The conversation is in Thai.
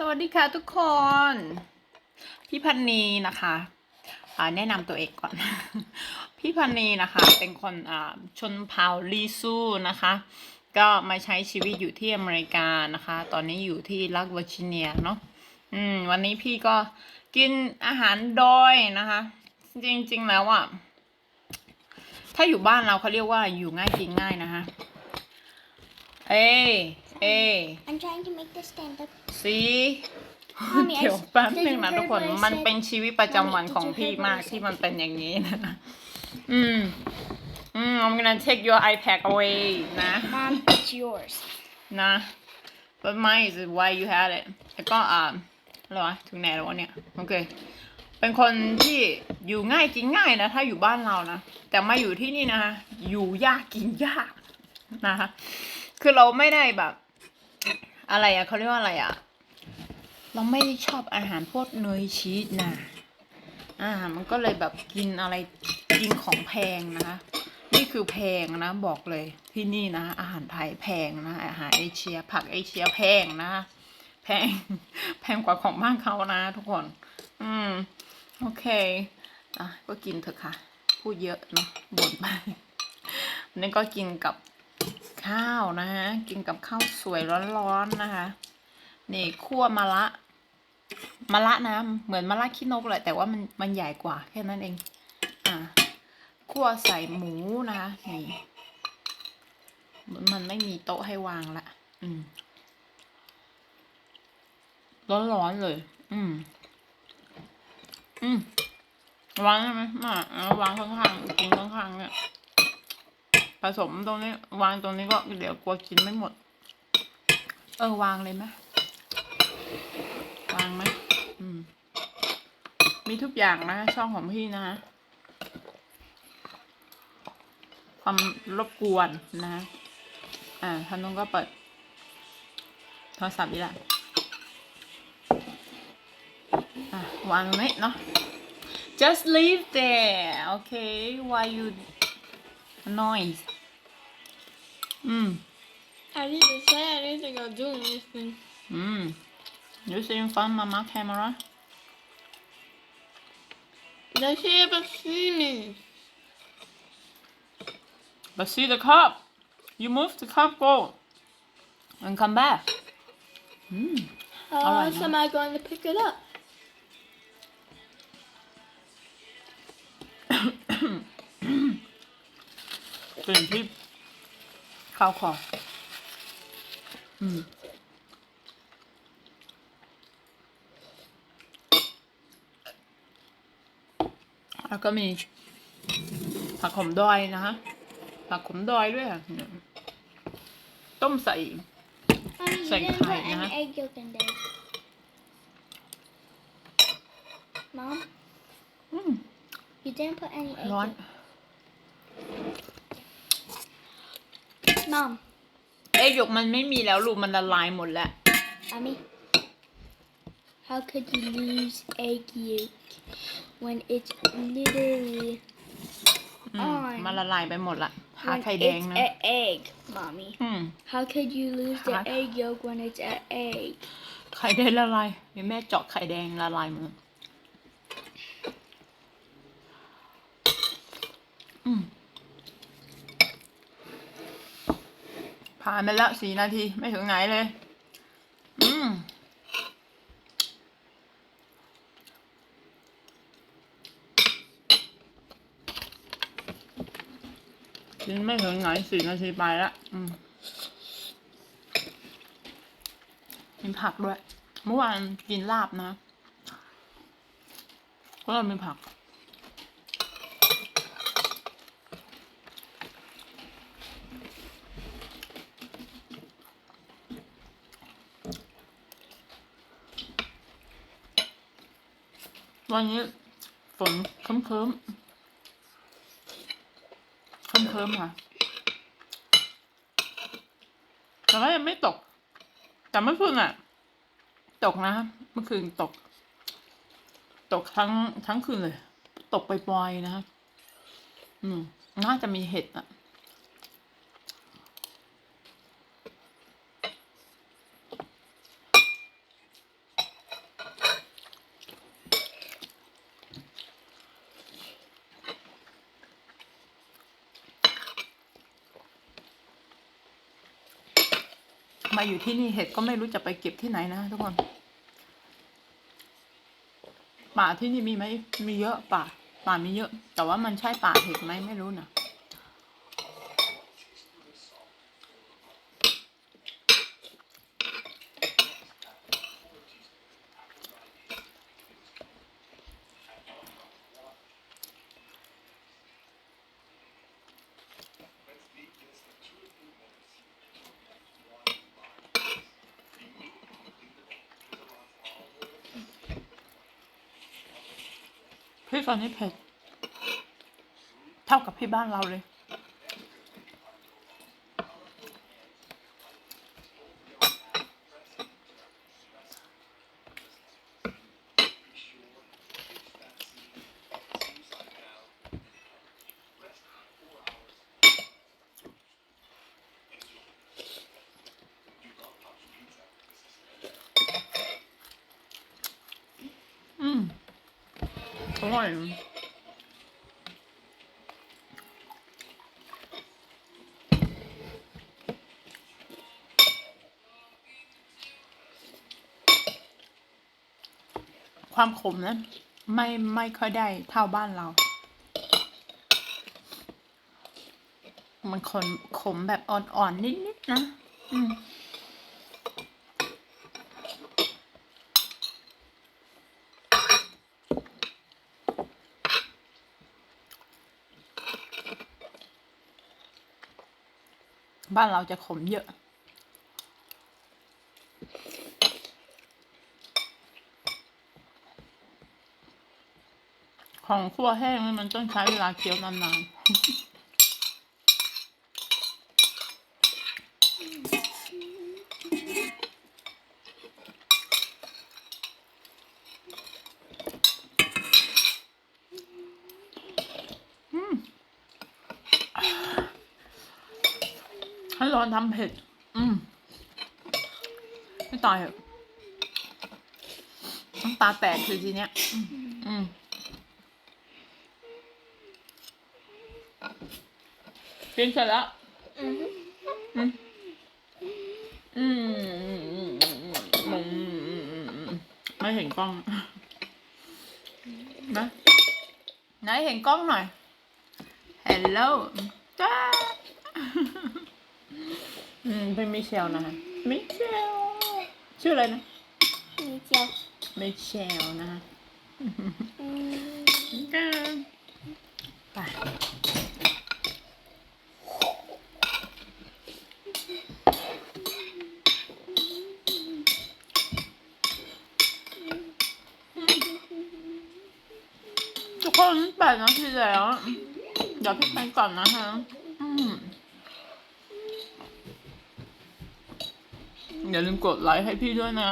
สวัสดีค่ะทุกคน พี่พันนีนะคะแนะนำตัวเองก่อน พี่พันนีนะคะเป็นคนชนเผ่าลีซูนะคะ ก็มาใช้ชีวิตอยู่ที่อเมริกานะคะ ตอนนี้อยู่ที่รัฐเวอร์จิเนียเนาะอืมวันนี้พี่ก็กินอาหารดอยนะคะ จริงๆแล้วอะ ถ้าอยู่บ้านเราเขาเรียกว่าอยู่ง่ายกินง่ายนะคะ เอ้ ยเอ้ย I'm trying to make this stand up. สี Mommy, I เดี๋ยว s- แป๊บ did นึง you นะ hear ทุกคน what I มัน said? เป็นชีวิตประจำวัน Mommy, ของ did you พี่ hear what มาก I ที่ said? มันเป็นอย่างนี้นะ อืม อืม I'm gonna take your iPad away นะ Mom, it's yours. นะ but mine is why you had it แล้วก็อ่าอะไรวะถึงไหนแล้ววะเนี่ย โอเค เป็นคนที่อยู่ง่ายกินง่ายนะ ถ้าอยู่บ้านเรานะ แต่มาอยู่ที่นี่นะคะอยู่ยากกินยากนะคะคือเราไม่ได้แบบ อะไรอะเขาเรียกว่าอะไรอะเราไม่ชอบอาหารพวกเนยชีสนะอ่า มันก็เลยแบบกินอะไรกินของแพงนะคะ นี่คือแพงนะบอกเลยที่นี่นะ อาหารไทยแพงนะอาหารเอเชีย ผักเอเชียแพงนะแพงแพงกว่าของบ้านเขานะ ทุกคน อืมโอเคอะก็กินเถอะค่ะ พูดเยอะเนาะบ่นไปนี่ก็กินกับ ข้าวนะฮะ กินกับข้าวสวยร้อนๆนะคะ นี่คั่วมะละมะละนะเหมือนมะละขี้นกแหละแต่ว่ามันมันใหญ่กว่าแค่นั้นเอง อะคั่วใส่หมูนะคะนี่มันมันไม่มีโต๊ะให้วางละอืม ร้อนๆเลย อืม อืมวางใช่ไหมมาวางข้างๆกินข้างๆเนี่ย ผสมตรงนี้ วางตรงนี้ก็เดี๋ยวกลัวกินไม่หมด เออวางเลยไหมวางไหมอืม มีทุกอย่างนะช่องของพี่นะฮะความรบกวนนะฮะอ่าท่านนุ้งก็เปิด โทรศัพท์นี่แหละอะวางตรงนี้เนาะ just leave there okay why you noise อืม I didn't say anything or do anything. อืม you see in front mama camera They should ever see me. but see the cup you move the cup go and come back อืม How Alright, else now. am I going to pick it up? กลิ่นที่เข้าวคออืมแล้วก็มีผักขมดอยนะคะผักขมดอยด้วยค่ะเนี่ยต้มใส่ Mommy, you Say didn't put hi, any huh? egg yolk in there. Mom, อืม you didn't put any egg ร้อน yolk. Mom, เอ้ยหยกมันไม่มีแล้วลูกมันละลายหมดแล้ว Mommy, how could you lose egg yolk when it's literally อืมอ๋อมันละลายไปหมดละหา when ไข่แดง it's นะ an egg, Mommy? อืม How could you lose the Huh? egg yolk when it's an egg? ไข่แดงละลายเดี๋ยวแม่เจาะไข่แดงละลายหมดอืม ผ่านไปแล้วสี่นาทีไม่ถึงไหนเลย อืมกินไม่ถึงไหนสี่นาทีไปละอืมมีผักด้วย เมื่อวานกินลาบนะ ก็เลยมีผัก วันนี้ฝนเคิมเคิมเคิมเคิมค่ะ แต่ว่ายังไม่ตก แต่เมื่อคืนอะ ตกนะเมื่อคืนตก ตกทั้งทั้งคืนเลย ตกไปปลอยๆนะ อืม น่าจะมีเห็ดอะ มาอยู่ที่นี่เห็ดก็ไม่รู้จะไปเก็บที่ไหนนะทุกคนป่าที่นี่มีไหมมีเยอะป่าป่ามีเยอะ แต่ว่ามันใช่ป่าเห็ดไหมไม่รู้นะ พี่ตอนนี้เผ็ด เท่ากับพี่บ้านเราเลย อืม อ ร่อยความขมนะไม่ไม่ค่อยได้เท่าบ้านเรา มันขมขมแบบอ่อนๆนิดๆนะ อืม บ้านเราจะขมเยอะ ของคั่วแห้งมันต้องใช้เวลาเคี้ยวนานๆอืม ให้ร้อนทำเผ็ด อืมไม่ตายเหรอะน้ำตาแตกคือทีเนี้ย อืมกินเสร็จแล้วอืมอืมอืมอืมอืม อืมไม่เห็นกล้อง นะ ไหนเห็นกล้องหน่อย Hello จ้า อืมเป็นมิเชลนะคะมิเชลชื่ออะไรนะมีเจียวมิเชลนะคะอืมก็ไปทุกคนแปดนาทีแล้ว เดี๋ยวพี่ไปก่อนนะคะ อืม อย่าลืมกดไลค์ให้พี่ด้วยนะ